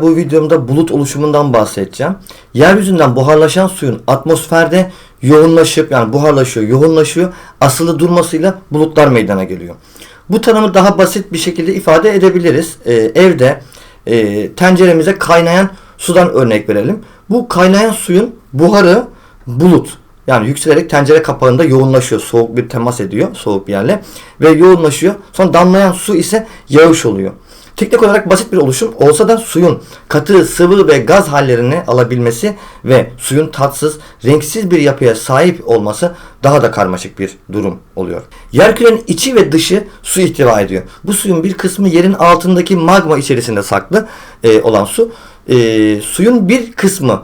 Bu videomda bulut oluşumundan bahsedeceğim. Yeryüzünden buharlaşan suyun atmosferde yoğunlaşıp yani buharlaşıyor, yoğunlaşıyor. Asılı durmasıyla bulutlar meydana geliyor. Bu tanımı daha basit bir şekilde ifade edebiliriz. Ee, evde e, tenceremize kaynayan sudan örnek verelim. Bu kaynayan suyun buharı bulut. Yani yükselerek tencere kapağında yoğunlaşıyor. Soğuk bir temas ediyor soğuk bir yerle. Ve yoğunlaşıyor. Sonra damlayan su ise yağış oluyor. Teknik olarak basit bir oluşum olsa da suyun katı, sıvı ve gaz hallerini alabilmesi ve suyun tatsız, renksiz bir yapıya sahip olması daha da karmaşık bir durum oluyor. Yerkürenin içi ve dışı su ihtiva ediyor. Bu suyun bir kısmı yerin altındaki magma içerisinde saklı e, olan su. E, suyun bir kısmı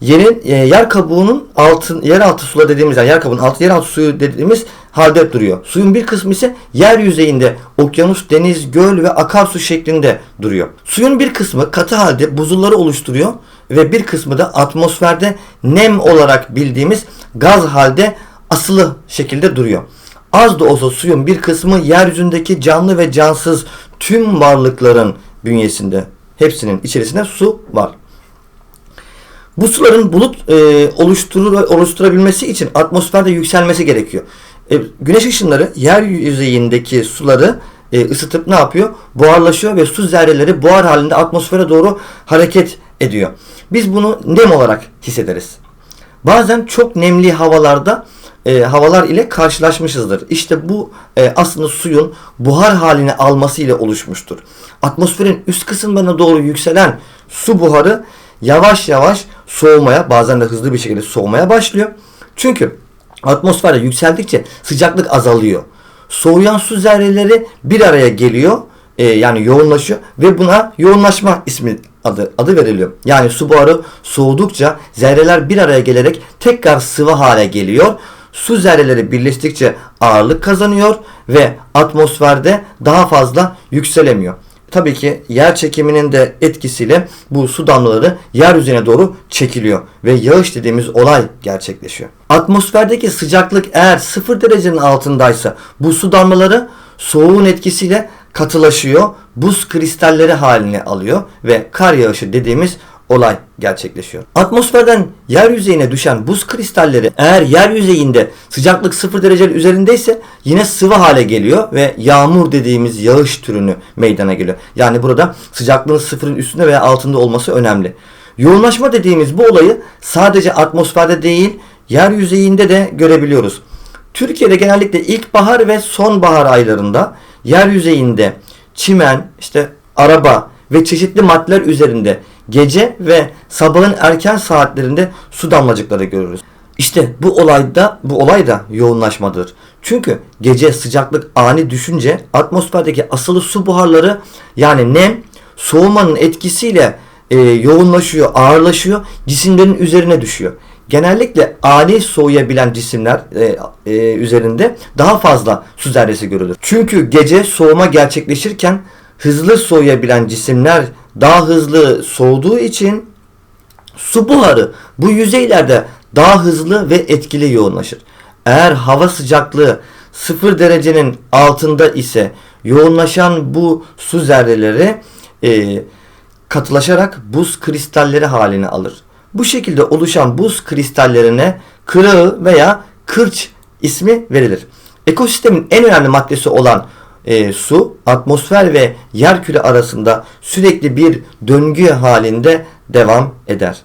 yerin e, yer kabuğunun altın yeraltı sular dediğimiz yani yer kabuğunun altı yeraltı suyu dediğimiz halde duruyor. Suyun bir kısmı ise yer yüzeyinde okyanus, deniz, göl ve akarsu şeklinde duruyor. Suyun bir kısmı katı halde buzulları oluşturuyor ve bir kısmı da atmosferde nem olarak bildiğimiz gaz halde asılı şekilde duruyor. Az da olsa suyun bir kısmı yeryüzündeki canlı ve cansız tüm varlıkların bünyesinde hepsinin içerisinde su var. Bu suların bulut e, oluşturur oluşturabilmesi için atmosferde yükselmesi gerekiyor. E, güneş ışınları yer yüzeyindeki suları e, ısıtıp ne yapıyor? Buharlaşıyor ve su zerreleri buhar halinde atmosfere doğru hareket ediyor. Biz bunu nem olarak hissederiz. Bazen çok nemli havalarda e, havalar ile karşılaşmışızdır. İşte bu e, aslında suyun buhar halini alması ile oluşmuştur. Atmosferin üst kısımlarına doğru yükselen su buharı yavaş yavaş soğumaya bazen de hızlı bir şekilde soğumaya başlıyor. Çünkü atmosferde yükseldikçe sıcaklık azalıyor. Soğuyan su zerreleri bir araya geliyor e, yani yoğunlaşıyor ve buna yoğunlaşma ismi adı, adı veriliyor. Yani su buharı soğudukça zerreler bir araya gelerek tekrar sıvı hale geliyor. Su zerreleri birleştikçe ağırlık kazanıyor ve atmosferde daha fazla yükselemiyor. Tabii ki yer çekiminin de etkisiyle bu su damlaları yeryüzüne doğru çekiliyor ve yağış dediğimiz olay gerçekleşiyor. Atmosferdeki sıcaklık eğer 0 derecenin altındaysa bu su damlaları soğuğun etkisiyle katılaşıyor, buz kristalleri halini alıyor ve kar yağışı dediğimiz olay gerçekleşiyor. Atmosferden yeryüzeyine düşen buz kristalleri eğer yeryüzeyinde sıcaklık 0 derecenin üzerindeyse yine sıvı hale geliyor ve yağmur dediğimiz yağış türünü meydana geliyor. Yani burada sıcaklığın sıfırın üstünde veya altında olması önemli. Yoğunlaşma dediğimiz bu olayı sadece atmosferde değil yeryüzeyinde de görebiliyoruz. Türkiye'de genellikle ilkbahar ve sonbahar aylarında yeryüzeyinde çimen, işte araba ve çeşitli maddeler üzerinde gece ve sabahın erken saatlerinde su damlacıkları görürüz. İşte bu olayda bu olay da yoğunlaşmadır. Çünkü gece sıcaklık ani düşünce atmosferdeki asılı su buharları yani nem soğumanın etkisiyle e, yoğunlaşıyor, ağırlaşıyor, cisimlerin üzerine düşüyor. Genellikle ani soğuyabilen cisimler e, e, üzerinde daha fazla su zerresi görülür. Çünkü gece soğuma gerçekleşirken hızlı soğuyabilen cisimler daha hızlı soğuduğu için su buharı bu yüzeylerde daha hızlı ve etkili yoğunlaşır. Eğer hava sıcaklığı 0 derecenin altında ise yoğunlaşan bu su zerreleri e, katılaşarak buz kristalleri halini alır. Bu şekilde oluşan buz kristallerine kırağı veya kırç ismi verilir. Ekosistemin en önemli maddesi olan e, su atmosfer ve yer küre arasında sürekli bir döngü halinde devam eder.